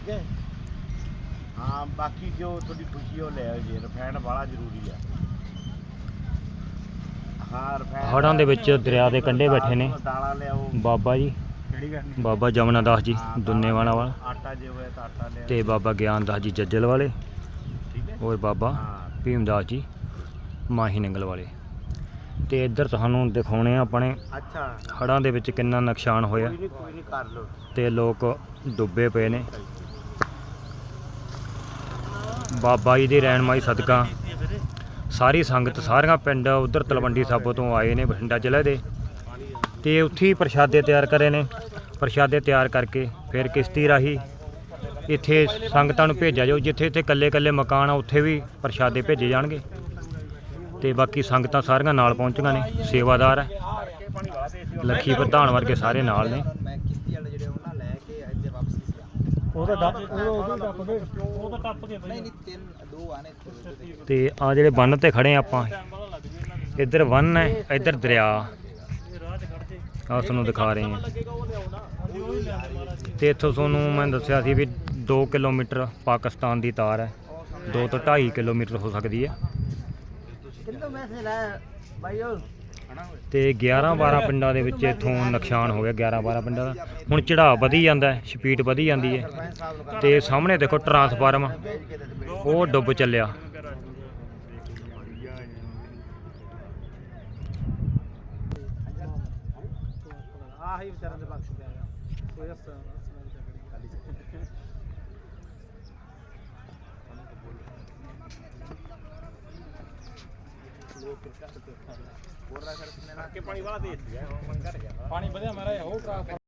ਠੀਕ ਹੈ? ਹਾਂ ਬਾਕੀ ਜੋ ਤੁਹਾਡੀ ਖੁਸ਼ੀ ਉਹ ਲੈ ਆਓ ਜੀ ਵਾਲਾ ਜ਼ਰੂਰੀ ਆ। ਹਾਂ ਰਿਫਾਈਨਡ ਹੜ੍ਹਾਂ ਦੇ ਵਿੱਚ ਦਰਿਆ ਦੇ ਕੰਢੇ ਬੈਠੇ ਨੇ। ਦਾਲਾਂ ਲਿਆਓ। ਬਾਬਾ ਜੀ। ਕਿਹੜੀ ਕਰਨੀ ਬਾਬਾ ਜਮਨਾ ਦਾਸ ਜੀ ਹਾਂ, ਦੁੰਨੇਵਾਲਾ ਵਾਲਾ ਆਟਾ ਜੇ ਹੋਇਆ ਤਾਂ ਆਟਾ ਲਿਆਓ। ਤੇ ਬਾਬਾ ਗਿਆਨ ਦਾਸ ਜੀ ਜੱਜਲ ਵਾਲੇ। ਠੀਕ ਹੈ? ਔਰ ਬਾਬਾ ਹਾਂ। ਭੀਮਦਾਸ ਜੀ ਮਾਹੀ ਨੰਗਲ ਵਾਲੇ। ਤੇ ਇੱਧਰ ਤੁਹਾਨੂੰ ਦਿਖਾਉਣੇ ਆ ਆਪਣੇ ਅੱਛਾ। ਹੜ੍ਹਾਂ ਦੇ ਵਿੱਚ ਕਿੰਨਾ ਨੁਕਸਾਨ ਹੋਇਆ। ਕੋਈ ਨਹੀਂ ਕੋਈ ਨਹੀਂ ਕਰ ਲਓ। ਤੇ ਲੋਕ ਡੁੱਬੇ ਪਏ ਨੇ। ਬਾਬਾ ਜੀ ਦੀ ਰਹਿਨਮਾਈ ਸਦਕਾ। ਸਾਰੀ ਸੰਗਤ, ਸਾਰੀਆਂ ਪਿੰਡ ਉਧਰ ਤਲਵੰਡੀ ਸਾਬੋ ਤੋਂ ਆਏ ਨੇ ਬਠਿੰਡਾ ਜ਼ਿਲ੍ਹੇ ਦੇ। ਤੇ ਉੱਥੇ ਹੀ ਪ੍ਰਸ਼ਾਦੇ ਤਿਆਰ ਕਰੇ ਨੇ। ਪ੍ਰਸ਼ਾਦੇ ਤਿਆਰ ਕਰਕੇ ਫਿਰ ਕਿਸ਼ਤੀ ਰਾਹੀਂ ਇੱਥੇ ਸੰਗਤਾਂ ਨੂੰ ਭੇਜਿਆ ਜਾਓ ਜਿੱਥੇ ਇੱਥੇ ਕੱਲੇ ਕੱਲੇ ਮਕਾਨ ਆ, ਉੱਥੇ ਵੀ ਪ੍ਰਸ਼ਾਦੇ ਭੇਜੇ ਜਾਣਗੇ। ਤੇ ਬਾਕੀ ਸੰਗਤਾਂ ਸਾਰੀਆਂ ਨਾਲ ਪਹੁੰਚੀਆਂ ਨੇ, ਸੇਵਾਦਾਰ ਹੈ ਲੱਖੀ ਪ੍ਰਧਾਨ ਵਰਗੇ ਸਾਰੇ ਨਾਲ ਨੇ ਮੈਂ ਕਿਸ਼ਤੀ ਵਾਲੇ ਜਿਹੜੇ ਉਹਨਾਂ ਲੈ ਕੇ ਇੱਥੇ ਵਾਪਸੀ ਉਹ ਟੱਪ ਗਏ ਉਹ ਤਾਂ ਟੱਪ ਗਏ ਨਹੀਂ ਨਹੀਂ ਤਿੰਨ ਦੋ ਆਨੇ ਇੱਥੇ ਉਹਦੇ ਤੇ। ਤੇ ਆ ਜਿਹੜੇ ਬੰਨ ਤੇ ਖੜੇ ਆ ਆਪਾਂ। ਇੱਧਰ ਬੰਨ ਹੈ ਇੱਧਰ ਦਰਿਆ। ਆ ਤੁਹਾਨੂੰ ਦਿਖਾ ਰਹੇ ਹਾਂ। ਤੇ ਇੱਥੋਂ ਤੁਹਾਨੂੰ ਮੈਂ ਦੱਸਿਆ ਸੀ ਵੀ 2 ਕਿਲੋਮੀਟਰ ਪਾਕਿਸਤਾਨ ਦੀ ਤਾਰ ਹੈ। 2 ਤੋਂ 2.5 ਕਿਲੋਮੀਟਰ ਹੋ ਸਕਦੀ ਹੈ। ਕਿੰਨਾ ਮੈਸੇਜ ਆਇਆ ਭਾਈ ਉਹ? ਤੇ 11 12 ਪਿੰਡਾਂ ਦੇ ਵਿੱਚ ਇੱਥੋਂ ਨੁਕਸਾਨ ਹੋ ਗਿਆ 11 12 ਪਿੰਡਾਂ ਦਾ। ਹੁਣ ਚੜਾਅ ਵਧੀ ਜਾਂਦਾ ਹੈ ਸਪੀਡ ਵਧੀ ਜਾਂਦੀ ਹੈ। ਤੇ ਸਾਹਮਣੇ ਦੇਖੋ ਟਰਾਂਸਫਾਰਮ ਉਹ ਡੁੱਬ ਚੱਲਿਆ। ਆਹੀ ਵਿਚਾਰਾਂ ਦੇ ਬਖਸ਼ ਪਿਆ ਕੋਈ ਹੱਸਾ ਪਾਣੀ ਵਾਲਾ ਪਾਣੀ ਵਧਿਆ ਮਾਰਾ ਉਹ